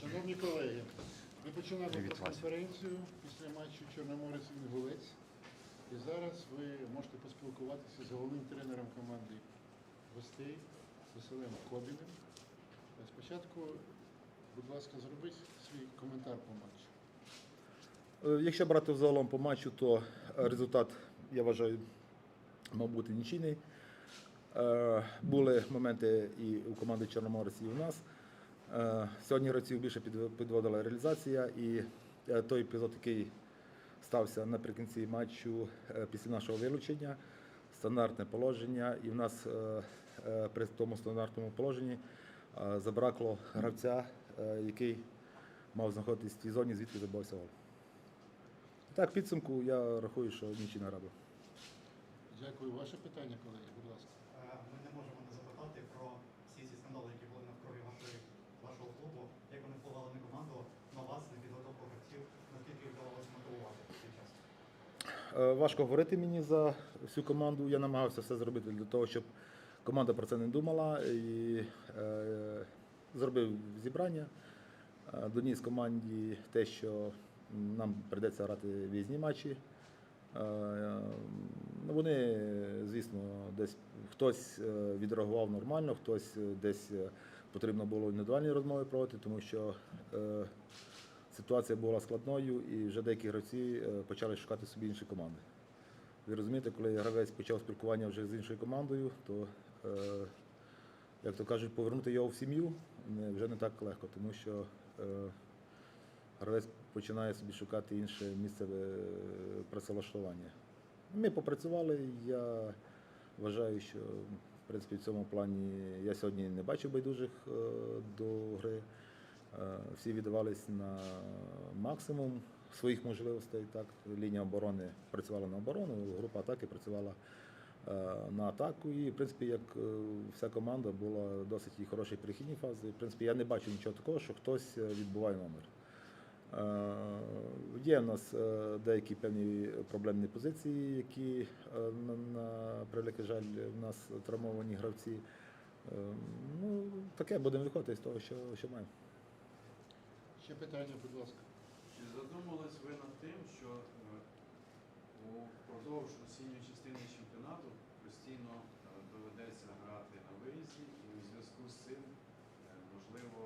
Шановні колеги, ми починаємо прес-конференцію після матчу Чорноморець Інгулець. І зараз ви можете поспілкуватися з головним тренером команди гостей Василем Кобіним. Спочатку, будь ласка, зробіть свій коментар по матчу. Е, Якщо брати взагалом по матчу, то результат, я вважаю, мав бути нічийний. Е, Були моменти і у команди Чорноморець, і у нас. Е, Сьогодні гравців більше підводила реалізація, і е, той епізод, який стався наприкінці матчу після нашого вилучення, стандартне положення, і в нас при тому стандартному положенні забракло гравця, який мав знаходитись в тій зоні, звідки забивався гол. Так, підсумку я рахую, що нічий не рада. Дякую. Ваше питання, колеги, будь ласка. Е, Ми не можемо не запитати про всі ці скандали, які були навкруги вашої, вашого клубу. Як вони впливали на команду, на вас, на підготовку гравців, наскільки їх вдавалося мотивувати в цей час? Е, Важко говорити мені за всю команду. Я намагався все зробити для того, щоб команда про це не думала. І е, зробив зібрання. Е, доніс команді те, що нам прийдеться грати виїзні матчі. Е, ну, Вони, звісно, десь хтось е, відреагував нормально, хтось е, десь е, потрібно було індивідуальні розмови проводити, тому що е, ситуація була складною і вже деякі гравці е, почали шукати собі інші команди. Ви розумієте, коли гравець почав спілкування вже з іншою командою, то, е, як то кажуть, повернути його в сім'ю вже не так легко, тому що е, гравець починає собі шукати інше місце працевлаштування. Ми попрацювали, я вважаю, що в принципі в цьому плані я сьогодні не бачив байдужих до гри. Е, Всі віддавались на максимум своїх можливостей. Так, лінія оборони працювала на оборону, група атаки працювала е, на атаку. І, в принципі, як е, вся команда була досить хорошій перехідній фазі. В принципі, я не бачу нічого такого, що хтось відбуває номер. Є в нас деякі певні проблемні позиції, які на, превеликий жаль в нас травмовані гравці. Ну, таке будемо виходити з того, що, що маємо. Ще питання, будь ласка. Чи задумались ви над тим, що е, упродовж осінньої частини чемпіонату постійно е, доведеться грати на виїзді, і у зв'язку з цим, е, можливо,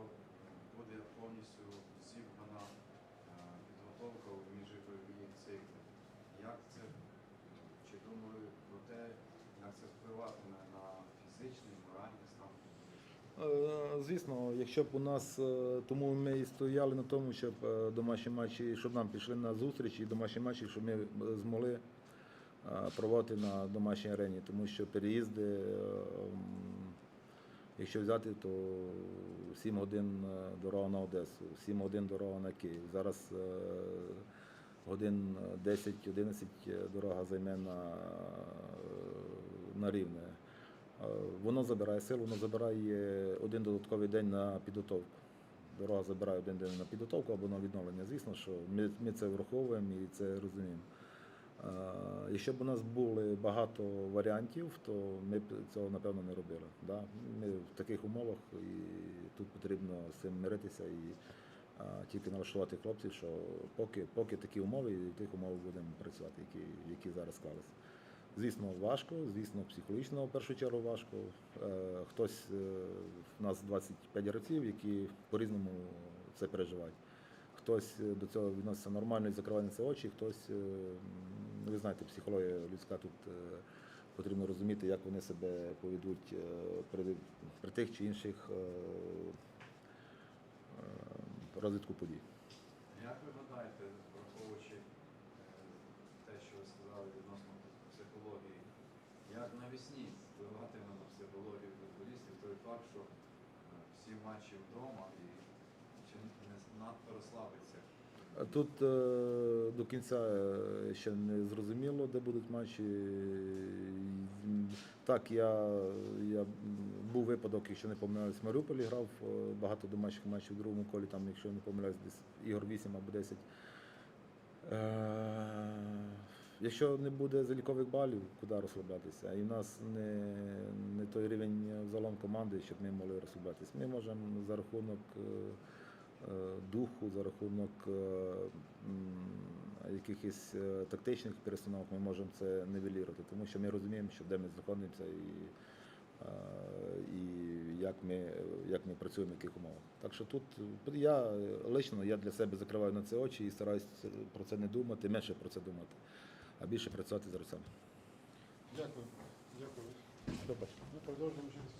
буде повністю зібрана підготовка у міжігрові цикли. Як це, чи думали про те, як це впливатиме на фізичний, Звісно, якщо б у нас, е, тому ми і стояли на тому, щоб е, домашні матчі, щоб нам пішли на зустріч і домашні матчі, щоб ми е, змогли е, проводити на домашній арені, тому що переїзди, е, якщо взяти, то 7 годин е, дорога на Одесу, 7 годин дорога на Київ. Зараз е, годин 10-11 дорога займе на, на рівне. Е, Воно забирає сил, воно забирає один додатковий день на підготовку. Дорога забирає один день на підготовку або на відновлення. Звісно, що ми, ми це враховуємо і це розуміємо. Е, Якщо б у нас були багато варіантів, то ми б цього напевно не робили. Да? Ми в таких умовах і тут потрібно з цим миритися і е, тільки налаштувати хлопців, що поки, поки такі умови, і в тих умовах будемо працювати, які, які зараз склалися. Звісно, важко, звісно, психологічно в першу чергу важко. Е, Хтось е, в нас 25 гравців, які по-різному це переживають. Хтось е, до цього відноситься нормально і закриває на це очі, хтось, ну, ви знаєте, психологія людська тут потрібно розуміти, як вони себе поведуть при, тих чи інших розвитку подій. Як ви гадаєте, враховуючи е, те, що ви сказали відносно психології, як навесні впливатиме на психологію футболістів той факт, що е, всі матчі вдома і чи не надто розслабиться? Тут е, до кінця е, ще не зрозуміло, де будуть матчі. Так, я, я був випадок, якщо не помиляюсь, в Маріуполі грав багато домашніх матчів в другому колі, там, якщо не помиляюсь, десь ігор 8 або 10. Якщо не буде залікових балів, куди розслаблятися? І в нас не, не той рівень взагалом команди, щоб ми могли розслаблятися. Ми можемо за рахунок е, е, духу, за рахунок е, якихось тактичних перестановок ми можемо це нивелірувати, тому що ми розуміємо, що де ми знаходимося і, і як, ми, як ми працюємо, в яких умовах. Так що тут я лично я для себе закриваю на це очі і стараюся про це не думати, менше про це думати, а більше працювати з гравцями. Дякую. Дякую. Ми продовжуємо через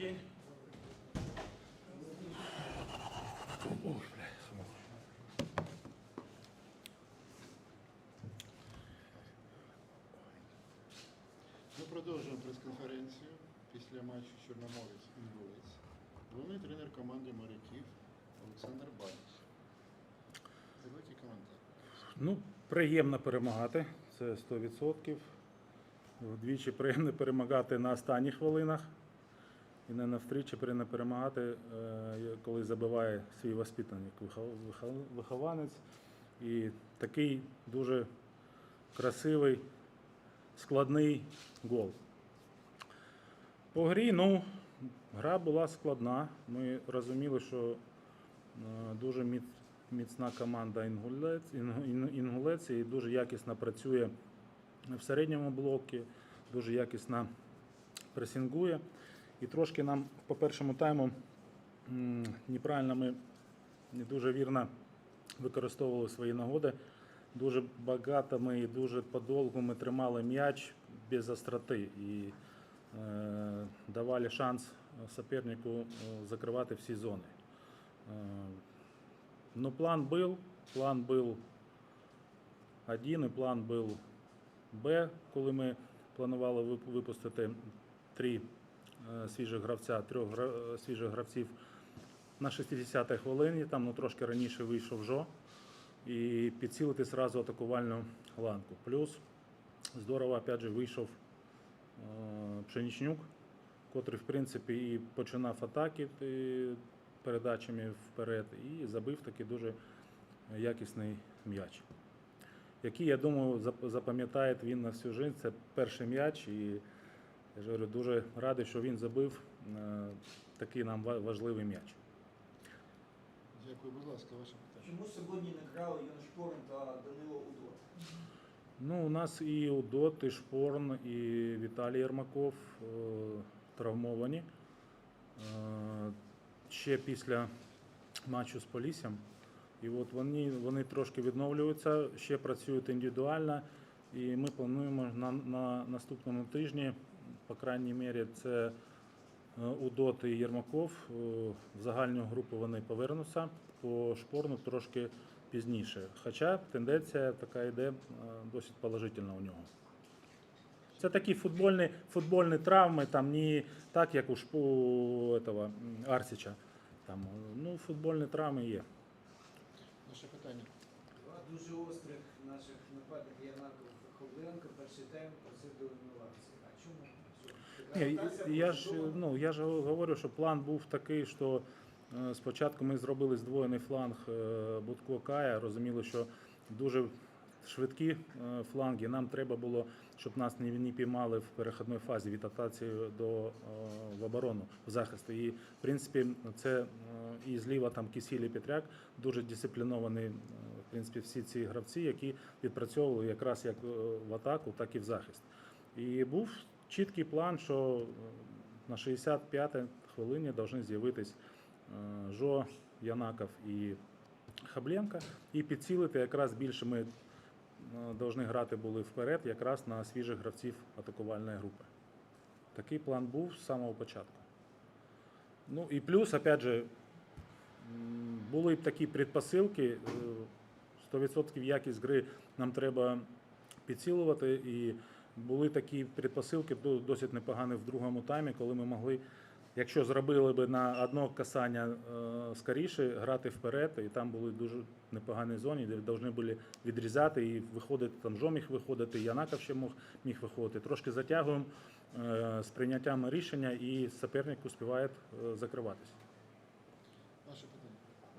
кілька хвилин. Добрый день. Ми продовжуємо прес-конференцію після матчу Чорноморець Інгулець. Головний тренер команди моряків Олександр Баніч. Давайте коментар. Ну, приємно перемагати, це 100%. Вдвічі приємно перемагати на останніх хвилинах. І не навстрічі перемагати, е, коли забиває свій воспитаник, вихов- вихов- вихованець. І такий дуже красивий, складний гол. По грі, ну, гра була складна. Ми розуміли, що е, дуже міц, міцна команда Інгулець, Інгу- Ін- Інгулець і дуже якісно працює в середньому блокі, дуже якісно пресингує. І трошки нам по першому тайму неправильно ми не дуже вірно використовували свої нагоди. Дуже багато ми і дуже подовго ми тримали м'яч без остроти і е, давали шанс сопернику е, закривати всі зони. Е, Ну, план был, план был один, і план був Б, коли ми планували випустити три свіжих гравця, трьох е, свіжих гравців на 60-й хвилині, там ну, трошки раніше вийшов Жо, і підцілити зразу атакувальну ланку. Плюс здорово, опять же, вийшов е, Пшенічнюк, котрий, в принципі, і починав атаки е, передачами вперед, і забив такий дуже якісний м'яч. Який, я думаю, запам'ятає він на всю життя. Це перший м'яч, і я ж говорю, дуже радий, що він забив е, такий нам важливий м'яч. Дякую, будь ласка, ваше питання. Чому сьогодні не грали Йон Шпорн та Данило Удо? Ну, у нас і Удот, і Шпорн, і Віталій Єрмаков е, травмовані. Е, ще після матчу з Поліссям. І от вони, вони трошки відновлюються, ще працюють індивідуально. І ми плануємо на, на наступному тижні, по крайній мірі, це е, Удот і Єрмаков. Е, В загальну групу вони повернуться. По шпорну трошки пізніше. Хоча тенденція така йде е, досить положительна у нього. Це такі футбольні, футбольні травми, там не так, як у шпу этого, Арсіча. Там, ну, футбольні травми є. Наше питання. Два дуже острих наших нападників Янаков Хобленко, перший тайм просив до інновації. А чому? Що, така Я ж, ну, я ж говорю, що план був такий, що е, спочатку ми зробили здвоєний фланг е, Будко Кая, розуміли, що дуже швидкі е, фланги. Нам треба було, щоб нас не, піймали в перехідній фазі від атації до в оборону, в захист. І в принципі, це і зліва там Кісіль і Петряк дуже дисципліновані. В принципі, всі ці гравці, які відпрацьовували якраз як в атаку, так і в захист. І був чіткий план, що е, на 65-й хвилині повинні з'явитись е, Жо, Янаков і Хабленко, і підцілити якраз більше ми повинні грати були вперед, якраз на свіжих гравців атакувальної групи. Такий план був з самого початку. Ну і плюс, опять же, були б такі предпосилки, е, 100% якість гри нам треба підсилувати. І були такі предпосилки до- досить непогані в другому таймі, коли ми могли, якщо зробили б на одно касання е, скоріше, грати вперед, і там були дуже непогані зони, де повинні були відрізати і виходити, там Жо міг виходити, Янаков ще мог, міг виходити. Трошки затягуємо е, з прийняттям рішення, і суперник успіває е, закриватися. Наше питання.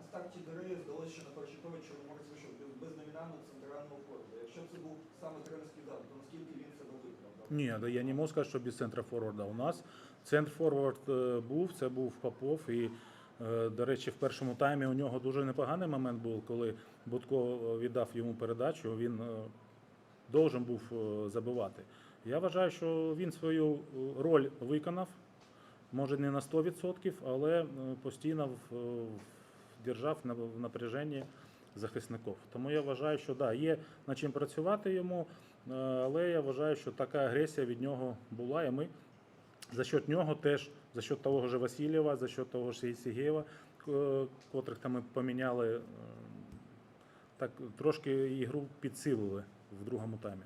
Старті гри здалося, що на той Чорноморець вийшов без, без номінального центрального форварда. Якщо це був саме тренерський удар, то наскільки він себе виправдав? Ні, я не можу сказати, що без центра форварда. У нас центр форвард е, був, це був Попов. І, е, до речі, в першому таймі у нього дуже непоганий момент був, коли Будко е, віддав йому передачу. Він должен був забивати. Я вважаю, що він свою роль виконав. Може не на 100%, але постійно держав в напряженні захисників. Тому я вважаю, що да, є над чим працювати йому, але я вважаю, що така агресія від нього була, і ми за счет нього теж, за счет того ж Васильєва, за счет того ж Сігєєва, котрих там ми поміняли, е, так трошки ігру підсилили в другому таймі.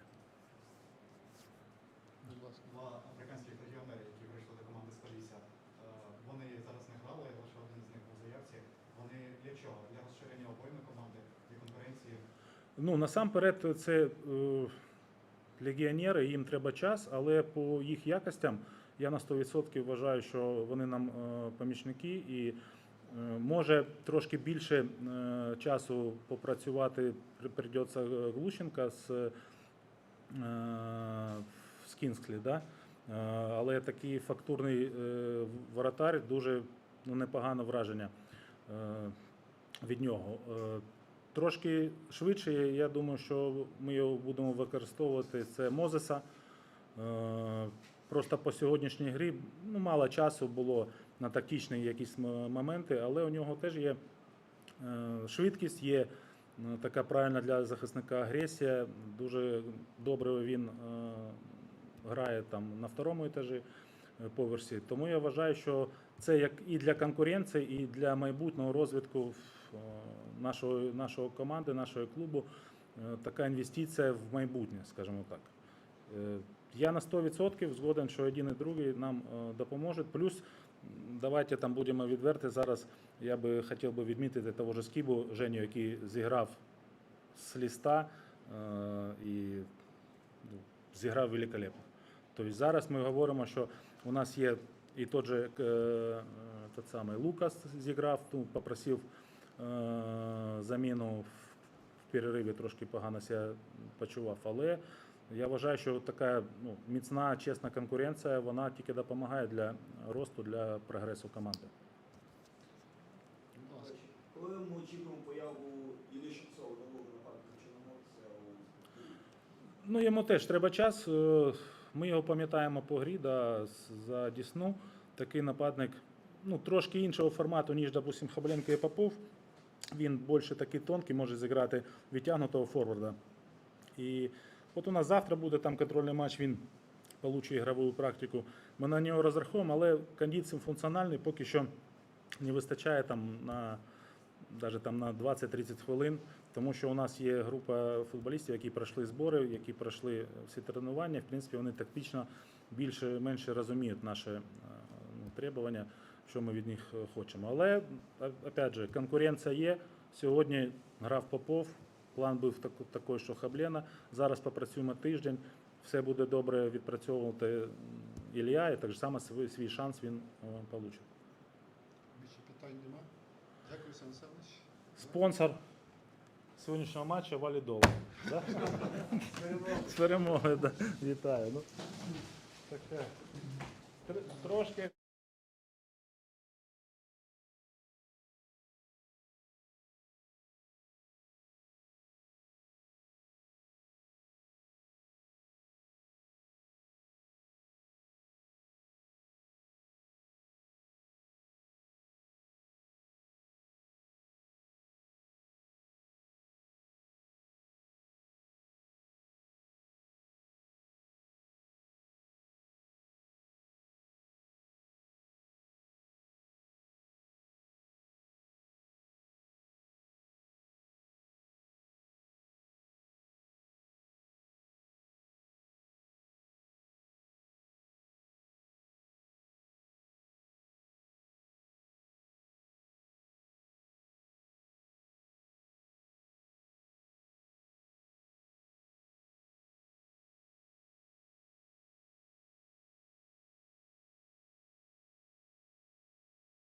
Два африканських легіонери, які прийшли до команди з Полісся, е, вони зараз не грали, лише один з них був заявці. Вони для чого? Для розширення обойми команди, для конкуренції. Ну, насамперед, це е, легіонери, їм треба час, але по їх якостям я на 100% вважаю, що вони нам е, помічники і е, може трошки більше е, часу попрацювати прийдеться Глущенка з, з Кінсклі, да? Але такий фактурний воротар дуже ну, непогане враження від нього. Трошки швидше, я думаю, що ми його будемо використовувати. Це Мозеса. Е, Просто по сьогоднішній грі ну, мало часу було на тактичні якісь моменти, але у нього теж є е, швидкість, є е, така правильна для захисника агресія. Дуже добре він грає там на второму етажі поверсі. Тому я вважаю, що це як і для конкуренції, і для майбутнього розвитку е, нашої, нашої команди, нашого клубу. е, Така інвестиція в майбутнє, скажімо так. Е, Я на 100% згоден, що один і другий нам допоможуть. Плюс, давайте там будемо відверти. Зараз я би хотів би відмітити того ж Скібу Женю, який зіграв з ліста і ну, зіграв великолепно. Тобто зараз ми говоримо, що у нас є і тот же тот самий Лукас зіграв, ну, попросив заміну в перериві трошки погано себе почував. Але я вважаю, що така ну, міцна, чесна конкуренція, вона тільки допомагає для росту, для прогресу команди. Коли ми очікуємо появу Іллі Шевцова, нового нападника Чорноморця Ну, йому теж треба час. Е, Ми його пам'ятаємо по грі да, за Дісну. Такий нападник ну, трошки іншого формату, ніж, допустим, Хабаленко і Попов. Він більше такий тонкий, може зіграти відтягнутого форварда. І от у нас завтра буде там контрольний матч, він получить ігрову практику. Ми на нього розраховуємо, але кондиції функціональні поки що не вистачає там на, навіть там на 20-30 хвилин. Тому що у нас є група футболістів, які пройшли збори, які пройшли всі тренування. В принципі, вони тактично більше-менше розуміють наші е, ну, требування, що ми від них е, хочемо. Але а- опять же, конкуренція є. Сьогодні грав Попов. План був такий, що Хаблена. Зараз попрацюємо тиждень. Все буде добре відпрацьовувати Ілля, і так само свій, шанс він отримає. Більше питань нема. Дякую, Сан Саныч. Спонсор сьогоднішнього матчу Валідол. Да? З перемогою, да. вітаю. Ну, таке. Трошки.